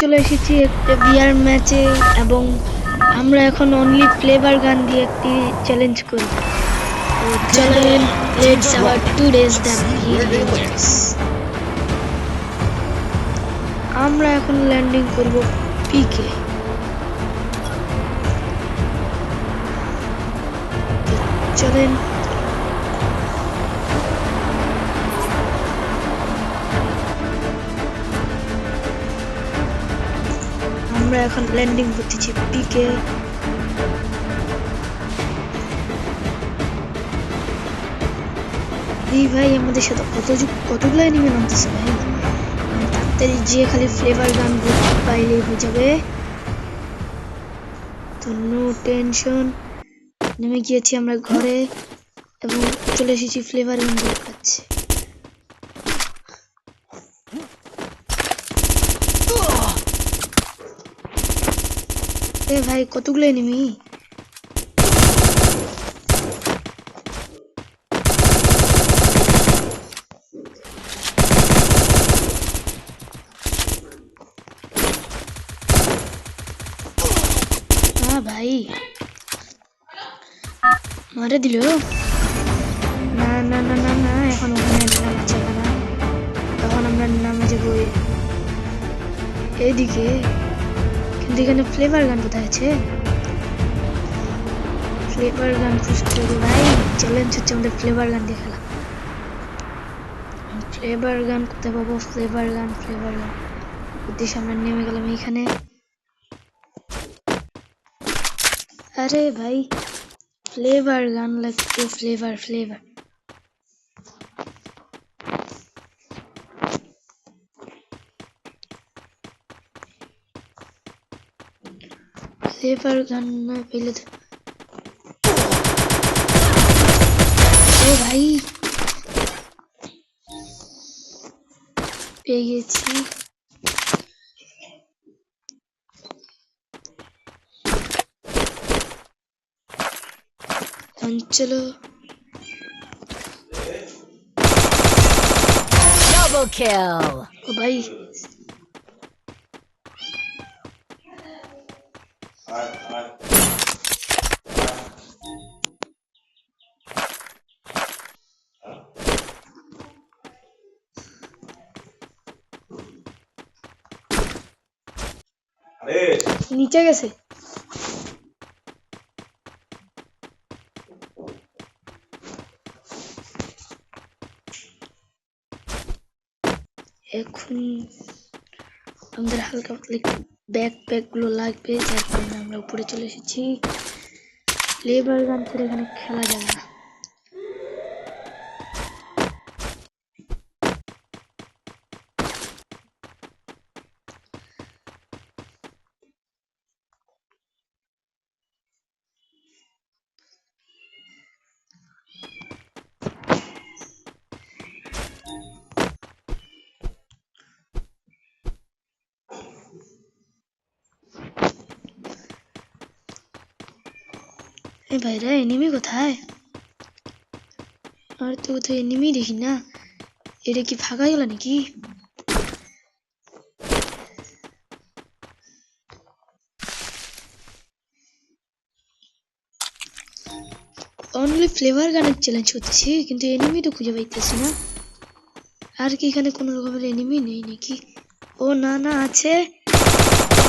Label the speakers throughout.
Speaker 1: চলে এসেছি একটা বিয়ার ম্যাচে এবং আমরা এখন অনলি ফ্লেভার গান দিয়ে একটি চ্যালেঞ্জ করি। টু ডেজ আমরা এখন ল্যান্ডিং করব পিকে চলেন। আমরা এখন ল্যান্ডিং করতেছি পিকে এই ভাই আমাদের সাথে কত কতগুলো এনিমে নামতেছে ভাই? আমি তাড়াতাড়ি যে খালি ফ্লেভার গান পাইলেই হয়ে যাবে। তো নো টেনশন নেমে গিয়েছি আমরা ঘরে এবং চলে এসেছি ফ্লেভার গান কাছে ভাই, কতগুলো এনিমি ভাই। মারে দিল? না না না না না, এখন ওখানে নামা যাবে না। তখন আমরা নামে যাব। এ- এইদিকে কিন্তু এখানে ফ্লেভার গান কোথায় আছে? ফ্লেভার গান খুঁজতে হবে ভাই চ্যালেঞ্জ হচ্ছে আমাদের ফ্লেভার গান দিয়ে খেলা। ফ্লেভার গান কোথায় পাবো? ফ্লেভার গান ফ্লেভার গান উদ্দেশ্যে আমরা নেমে গেলাম এইখানে। আরে ভাই ফ্লেভার গান লাগবে ফ্লেভার ফ্লেভার ফ্লেভার গান না পেলে তো ও ভাই পেয়ে গেছি এখন চলো
Speaker 2: Double
Speaker 1: নিচে গেছে। এখন আমাদের হালকা ব্যাগ প্যাকগুলো লাগবে যার কারণে আমরা উপরে চলে এসেছি। লেবার গান করে এখানে খেলা যাবে না। এই ভাইরা এনিমি কোথায়? আর তো কোথাও এনিমি দেখি না। এটা কি ফাঁকা গেল নাকি? অনলি ফ্লেভার গানের চ্যালেঞ্জ করতেছি কিন্তু এনিমি তো খুঁজে পাইতেছি না। আর কি এখানে কোনো রকমের এনিমি নেই নাকি? ও না না, আছে।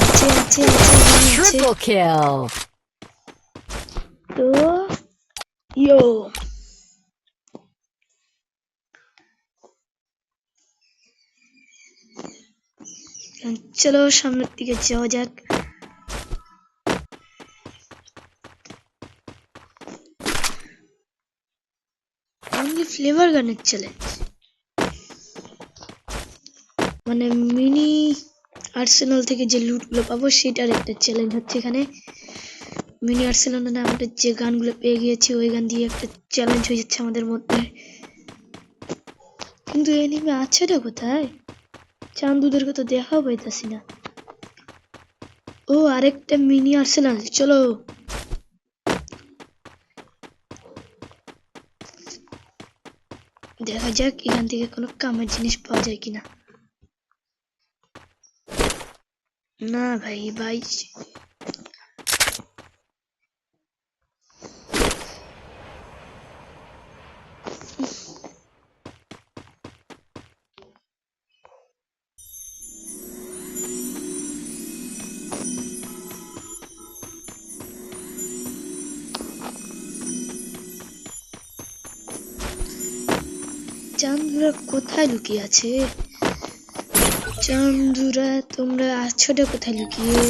Speaker 1: আছে আছে আছে তো ইয়ো চলো সামনের দিকে যাওয়া যাক ফ্লেভার গানের চ্যালেঞ্জ মানে মিনি আর্সেনাল থেকে যে লুটগুলো পাবো সেটার একটা চ্যালেঞ্জ হচ্ছে এখানে মিনি আর্সেনালে আমরা যে গানগুলো পেয়ে গিয়েছি, ওই গান দিয়ে একটা চ্যালেঞ্জ হয়ে যাচ্ছে আমাদের মধ্যে। কিন্তু এনিমে আছেটা কোথায়? চান্দুদের কথা দেখাও পাইতাছি না। ও, আরেকটা মিনি আর্সেনাল, চলো। দেখা যাক এখান থেকে কোনো কামের জিনিস পাওয়া যায় কিনা। না ভাই ভাই চান্দুরা কোথায় লুকিয়ে আছে চান্দুরা তোমরা আছোটা কোথায় লুকিয়ে?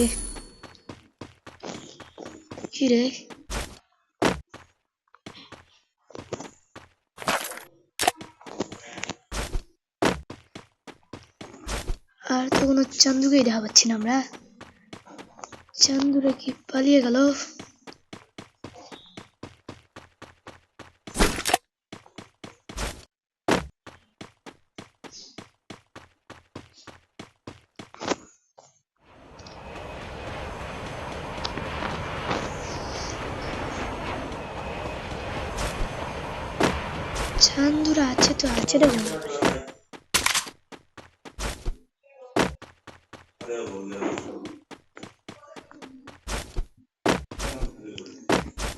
Speaker 1: কি রে? আর তো কোনো চান্দুকেই দেখা পাচ্ছি না আমরা। চান্দুরা কি পালিয়ে গেল? চান্দুরা আছে তো, আছে রে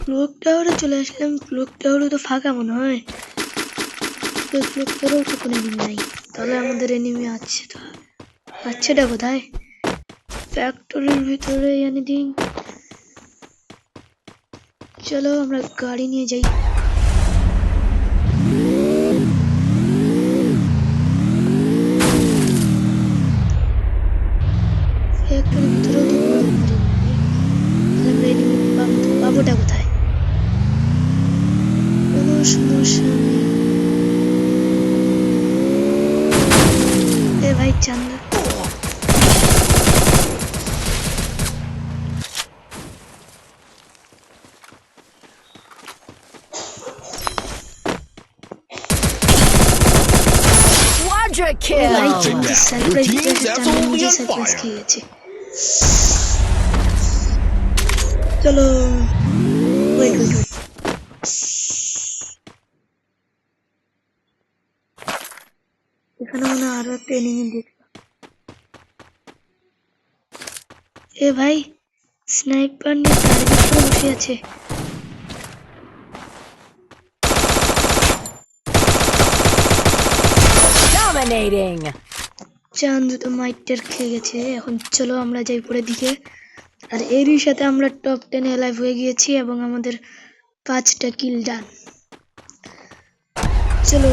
Speaker 1: ক্লোক টাওয়ারে চলে আসলাম ক্লোক টাওয়ারে তো ফাঁকা মনে হয়। তো ক্লোক টাওয়ারেও তো কোনো এনিমি নাই। তাহলে আমাদের এনিমি আছে তো। আছেটা কোথায় ফ্যাক্টরির ভিতরে এনিথিং চলো আমরা গাড়ি নিয়ে যাই। এনিমি পাবো পাবোটা কোথায়? কোনো সমস্যা নেই। এ ভাই চান্দা।
Speaker 2: Kill.
Speaker 1: চান্দা
Speaker 3: Your
Speaker 1: সারপ্রাইজ
Speaker 3: team's
Speaker 1: দিয়েছে চান্দা
Speaker 3: absolutely
Speaker 1: নিজে
Speaker 3: on
Speaker 1: সারপ্রাইজ
Speaker 3: fire.
Speaker 1: খেয়ে গেছে চলো ওয়েট ওয়েট ওয়েট এখানে মনে হয় আরও একটা এনিমি দেখলাম এ ভাই স্নাইপার নিয়ে টার্গেট করে বসে আছে
Speaker 2: Dominating.
Speaker 1: তো মাইটের খেয়ে গেছে। এখন চলো আমরা যাই পরের দিকে। আর এরই সাথে আমরা টপ টেনে লাইভ হয়ে গিয়েছি এবং আমাদের পাঁচটা কিল ডান চলো।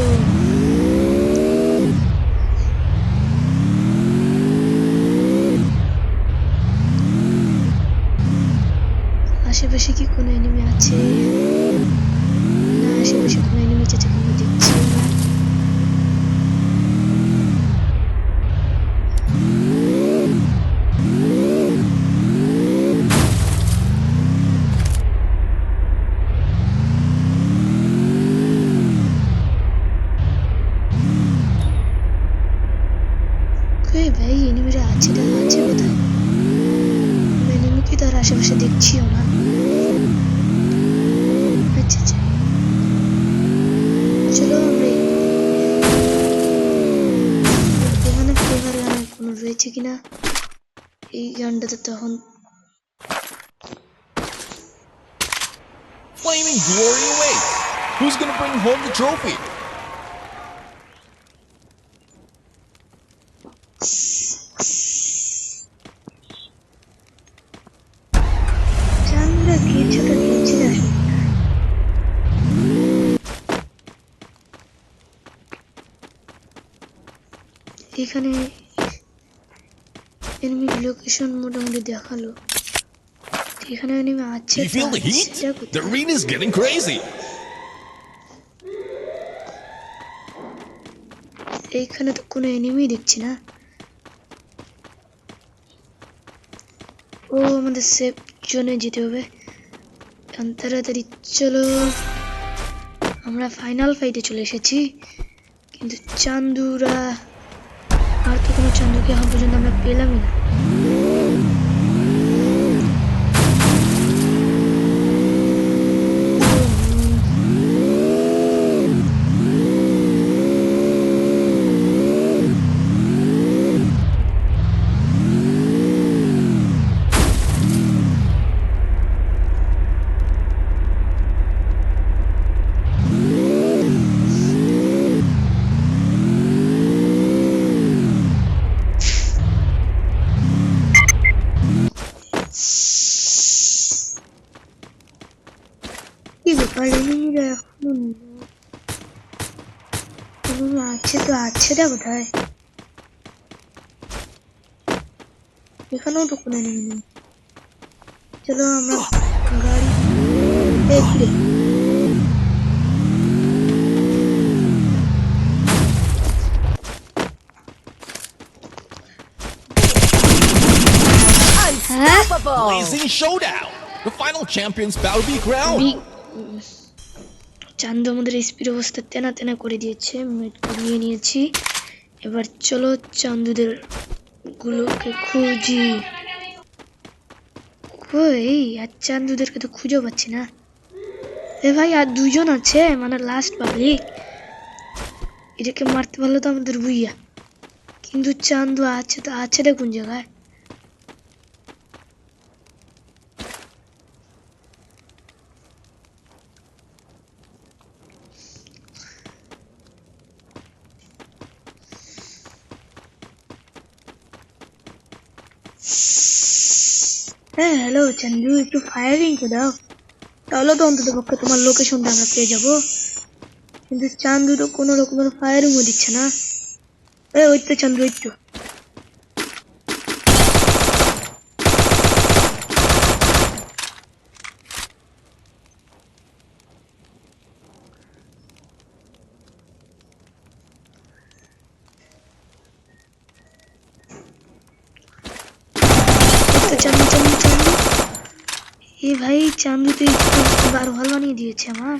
Speaker 1: আশেপাশে কি কোনো এনিমি আছে? না, আশেপাশে কোনো এনিমি কোনো এই গানটাতে তখন
Speaker 3: Flaming glory awaits. Who's gonna bring home the trophy?
Speaker 1: এখানে এনিমি লোকেশন মোটামুটি দেখাল এখানে এনিমি আছে
Speaker 3: Do you feel the
Speaker 1: তা
Speaker 3: heat?
Speaker 1: সেটা
Speaker 3: The
Speaker 1: কোথায়?
Speaker 3: arena's getting crazy.
Speaker 1: এইখানে তো কোনো এনিমি দেখছি না ও আমাদের সেফ জোনে যেতে হবে এখন তাড়াতাড়ি চলো আমরা ফাইনাল ফাইটে চলে এসেছি কিন্তু চান্দুরা তো কোনো চান্দুকে এখন পর্যন্ত আমরা পেলামই না আর এনিমিরা এখনও নেই এনিমি আছে তো আছে না কোথায় এখানেও তো কোনো এনিমি নেই চলো আমরা গাড়ি এই ঘুরে হ্যাঁ
Speaker 2: Unstoppable.
Speaker 3: Blazing showdown. The final champions battle be crowned.
Speaker 1: চান্দু আমাদের স্পিড অবস্থা তেনা তেনা করে দিয়েছে মেট করিয়ে নিয়েছি। এবার চলো চান্দুদের গুলোকে খুঁজি। কই আর চান্দুদেরকে তো খুঁজে পাচ্ছি না। এ ভাই, আর দুজন আছে মানে লাস্ট পাবলিক। এটাকে মারতে পারল তো আমাদের বুইয়া। কিন্তু চান্দু আছে তো, আছে রে কোন জায়গায়? হ্যাঁ হ্যালো চান্দু, একটু ফায়ারিং করে দাও। তাহলে তো অন্তত পক্ষে তোমার লোকেশনটা আমরা পেয়ে যাব। কিন্তু চান্দু তো কোনো রকমের ফায়ারিংও দিচ্ছে না। এ, ওই তো চান্দু, ওই তো ওই তো চান্দু চান্দু চান্দু এ ভাই চান্দু তো একটু বার ভালো বানিয়ে দিয়েছে আমার